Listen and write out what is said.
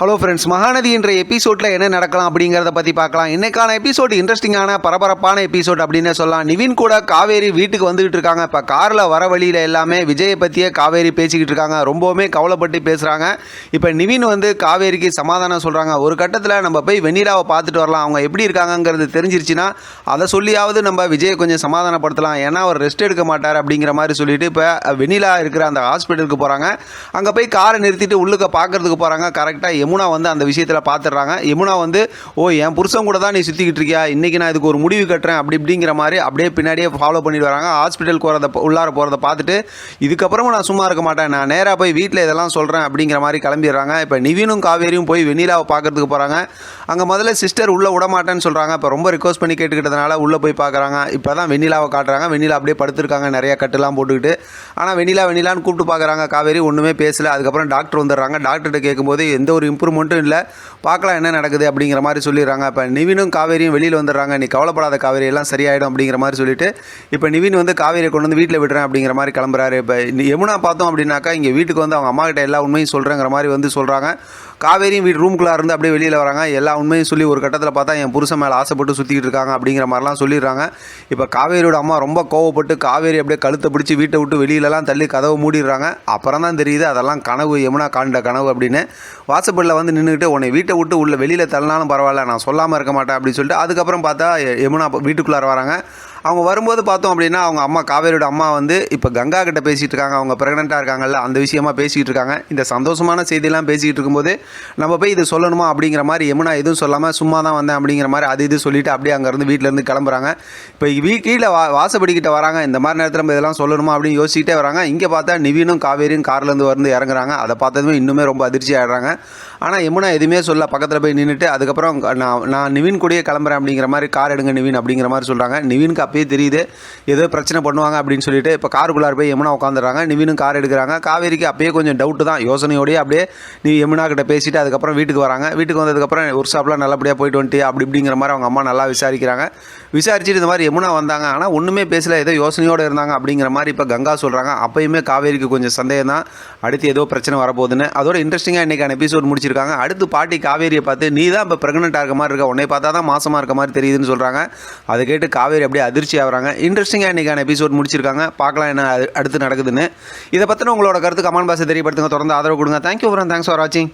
Hello friends Mahanadi என்ற எபிசோடில் என்ன நடக்கலாம் அப்படிங்கிறத பற்றி பார்க்கலாம். இன்னைக்கான எபிசோடு இன்ட்ரெஸ்டிங்கான பரபரப்பான எபிசோட் அப்படின்னு சொல்லலாம். நிவின் கூட காவேரி வீட்டுக்கு வந்துகிட்டு இருக்காங்க. இப்போ காரில் வர வழியில் எல்லாமே விஜயை பற்றியே காவேரி பேசிக்கிட்டு இருக்காங்க. ரொம்பவுமே கவலைப்பட்டு பேசுகிறாங்க இப்போ நிவின் வந்து காவேரிக்கு சமாதானம் சொல்கிறாங்க ஒரு கட்டத்தில் நம்ம போய் வெண்ணிலாவை பார்த்துட்டு வரலாம். அவங்க எப்படி இருக்காங்கங்கிறது தெரிஞ்சிருச்சுன்னா அதை சொல்லியாவது நம்ம விஜயை கொஞ்சம் சமாதானப்படுத்தலாம். ஏன்னா அவர் ரெஸ்ட் எடுக்க மாட்டார் அப்படிங்கிற மாதிரி சொல்லிட்டு இப்போ வெண்ணிலா இருக்கிற அந்த ஹாஸ்பிட்டலுக்கு போகிறாங்க அங்கே போய் காரை நிறுத்திட்டு உள்ளுக்க பார்க்கறதுக்கு போகிறாங்க கரெக்டாக யமுனா வந்து அந்த விஷயத்தில் பார்த்துடுறாங்க யமுனா வந்து ஓ என் புருஷன் கூட தான் நீ சுற்றிக்கிட்டு இருக்கியா? இன்றைக்கி நான் இதுக்கு ஒரு முடிவு கட்டுறேன் அப்படி இப்படிங்கிற மாதிரி அப்படியே பின்னாடியே ஃபாலோ பண்ணிட்டு வராங்க. ஹாஸ்பிட்டலுக்கு போகிறத உள்ளார போகிறத பார்த்துட்டு இதுக்கப்புறமும் நான் சும்மா இருக்க மாட்டேன். நான் நேராக போய் வீட்டில் இதெல்லாம் சொல்கிறேன் அப்படிங்கிற மாதிரி கிளம்பிடுறாங்க. இப்போ நிவினும் காவேரியும் போய் வெண்ணிலாவை பார்க்குறதுக்கு போகிறாங்க அங்கே முதல்ல சிஸ்டர் உள்ளே விட மாட்டேன்னு சொல்கிறாங்க இப்போ ரொம்ப ரிக்வஸ்ட் பண்ணி கேட்டுக்கிட்டதுனால உள்ளே போய் பார்க்குறாங்க. இப்போ தான் வெண்ணிலாவை காட்டுறாங்க. வெண்ணிலா அப்படியே படுத்திருக்காங்க. நிறைய கட்டுலாம் போட்டுக்கிட்டு. ஆனால் வெண்ணிலா வெண்ணிலான்னு கூப்பிட்டு பார்க்குறாங்க. காவேரி ஒன்றுமே பேசலை. அதுக்கப்புறம் டாக்டர் வந்துடுறாங்க. டாக்டர்கிட்ட கேட்கும்போது எந்த ஒரு இம்ப்ரூவ்மெண்ட்டும் இல்லை. பார்க்கலாம் என்ன நடக்குது அப்படிங்கிற மாதிரி சொல்லிடுறாங்க. இப்போ நிவினும் காவேரியும் வெளியில் வந்துடுறாங்க. நீ கவலைப்படாத காவேரி எல்லாம் சரியாயிடும் அப்படிங்கிற மாதிரி சொல்லிட்டு இப்போ நிவின் வந்து காவேரியை கொண்டு வந்து வீட்டில் விடுறேன் அப்படிங்கிற மாதிரி கிளம்புறாரு. இப்போ யமுனா பார்த்தோம் அப்படின்னாக்கா இங்கே வீட்டுக்கு வந்து அவங்க அம்மா கிட்ட எல்லா உண்மையும் சொல்கிறேங்கிற மாதிரி வந்து சொல்கிறாங்க காவேரியும் வீட்டு ரூம்குள்ளே இருந்து அப்படியே வெளியில் வராங்க. எல்லா உண்மையும் சொல்லி ஒரு கட்டத்தில் பார்த்தா என் புருஷன் மேலே ஆசைப்பட்டு சுற்றிக்கிட்டு இருக்காங்க அப்படிங்கிற மாதிரிலாம் சொல்லிடுறாங்க. இப்போ காவேரியோட அம்மா ரொம்ப கோவப்பட்டு காவேரி அப்படியே கழுத்தை பிடிச்சி வீட்டை விட்டு வெளியிலலாம் தள்ளி கதவை மூடிடுறாங்க. அப்புறம் தான் தெரியுது அதெல்லாம் கனவு யமுனா காண்ட கனவு அப்படின்னு. வாசப்படில் வந்து நின்றுக்கிட்டு உன்னை வீட்டை விட்டு உள்ள வெளியில் தள்ளினாலும் பரவாயில்ல நான் சொல்லாமல் இருக்க மாட்டேன் அப்படின்னு சொல்லிட்டு அதுக்கப்புறம் பார்த்தா யமுனா வீட்டுக்குள்ளார வராங்க. அவங்க வரும்போது பார்த்தோம் அப்படின்னா அவங்க அம்மா காவேரியோட அம்மா வந்து இப்போ கங்கா கிட்ட பேசிகிட்டு இருக்காங்க. அவங்க ப்ரெக்னெண்ட்டாக இருக்காங்கல்ல அந்த விஷயமா பேசிக்கிட்டு இருக்காங்க. இந்த சந்தோஷமான செய்தியெல்லாம் பேசிக்கிட்டு இருக்கும்போது நம்ம போய் இது சொல்லணுமா அப்படிங்கிற மாதிரி யமுனா எதுவும் சொல்லாமல் சும்மா தான் வந்தேன் அப்படிங்கிற மாதிரி அது இது சொல்லிவிட்டு அப்படியே அங்கேருந்து வீட்டிலேருந்து கிளம்புறாங்க. இப்போ வீ கீழே வா வாசப்படிக்கிட்ட வராங்க. இந்த மாதிரி நேரத்தில் நம்ம இதெல்லாம் சொல்லணுமா அப்படின்னு யோசிச்சுட்டே வராங்க. இங்கே பார்த்தா நிவினும் காவேரியும் கார்லேருந்து வந்து இறங்குறாங்க. அதை பார்த்ததுமே இன்னுமே ரொம்ப அதிர்ச்சி ஆகிடுறாங்க ஆனால் யமுனா எதுவுமே சொல்ல பக்கத்தில் போய் நின்றுட்டு அதுக்கப்புறம் நான் நான் நிவின் கூடயே கிளம்புறேன் அப்படிங்கிற மாதிரி கார் எடுங்க நிவின் அப்படிங்கிற மாதிரி சொல்கிறாங்க நிவினுக்கு அப்பயே தெரியுது ஏதோ பிரச்சனை பண்ணுவாங்க அப்படின்னு சொல்லிட்டு இப்போ காருக்குள்ளார் போய் யமுனா உட்காந்துறாங்க நிவினும் கார் எடுக்கிறாங்க. காவேரிக்கு அப்பயே கொஞ்சம் டவுட்டு தான். யோசனையோடய அப்படியே நீ யமுனா கிட்ட பேசிட்டு அதுக்கப்புறம் வீட்டுக்கு வராங்க. வீட்டுக்கு வந்ததுக்கப்புறம் ஒர்க் ஷாப்லாம் நல்லபடியாக போயிட்டு வந்துட்டு அப்படி இப்படிங்கிற மாதிரி அவங்க அம்மா நல்லா விசாரிக்கிறாங்க. விசாரிச்சுட்டு இந்த மாதிரி யமுனா வந்தாங்க. ஆனால் ஒன்றுமே பேசல. ஏதோ யோசனையோடு இருந்தாங்க அப்படிங்கிற மாதிரி இப்போ கங்கா சொல்கிறாங்க அப்பயுமே காவேரிக்கு கொஞ்சம் சந்தேகம் தான் அடுத்து ஏதோ பிரச்சனை வரப்போகுதுன்னு. அதோட இன்ட்ரெஸ்டிங்காக இன்றைக்கான எபிசோட் சொல்லியிருக்காங்க. அடுத்து பாட்டி காவேரியை பார்த்து நீ தான் இப்போ ப்ரெக்னெண்ட்டாக இருக்க மாதிரி இருக்க. உன்னை பார்த்தா தான் மாசமாக இருக்க மாதிரி தெரியுதுன்னு சொல்கிறாங்க அதை கேட்டு காவேரி அப்படியே அதிர்ச்சி ஆகிறாங்க. இன்ட்ரெஸ்டிங்காக இன்றைக்கான எபிசோட் முடிச்சிருக்காங்க. பார்க்கலாம் என்ன அடுத்து நடக்குதுன்னு. இதை பற்றின உங்களோட கருத்து கமெண்ட் பாக்ஸை தெரியப்படுத்துங்க. தொடர்ந்து ஆதரவு கொடுங்க. தேங்க்யூ ஃபார் தேங்க்ஸ் ஃபார் வாட்சிங்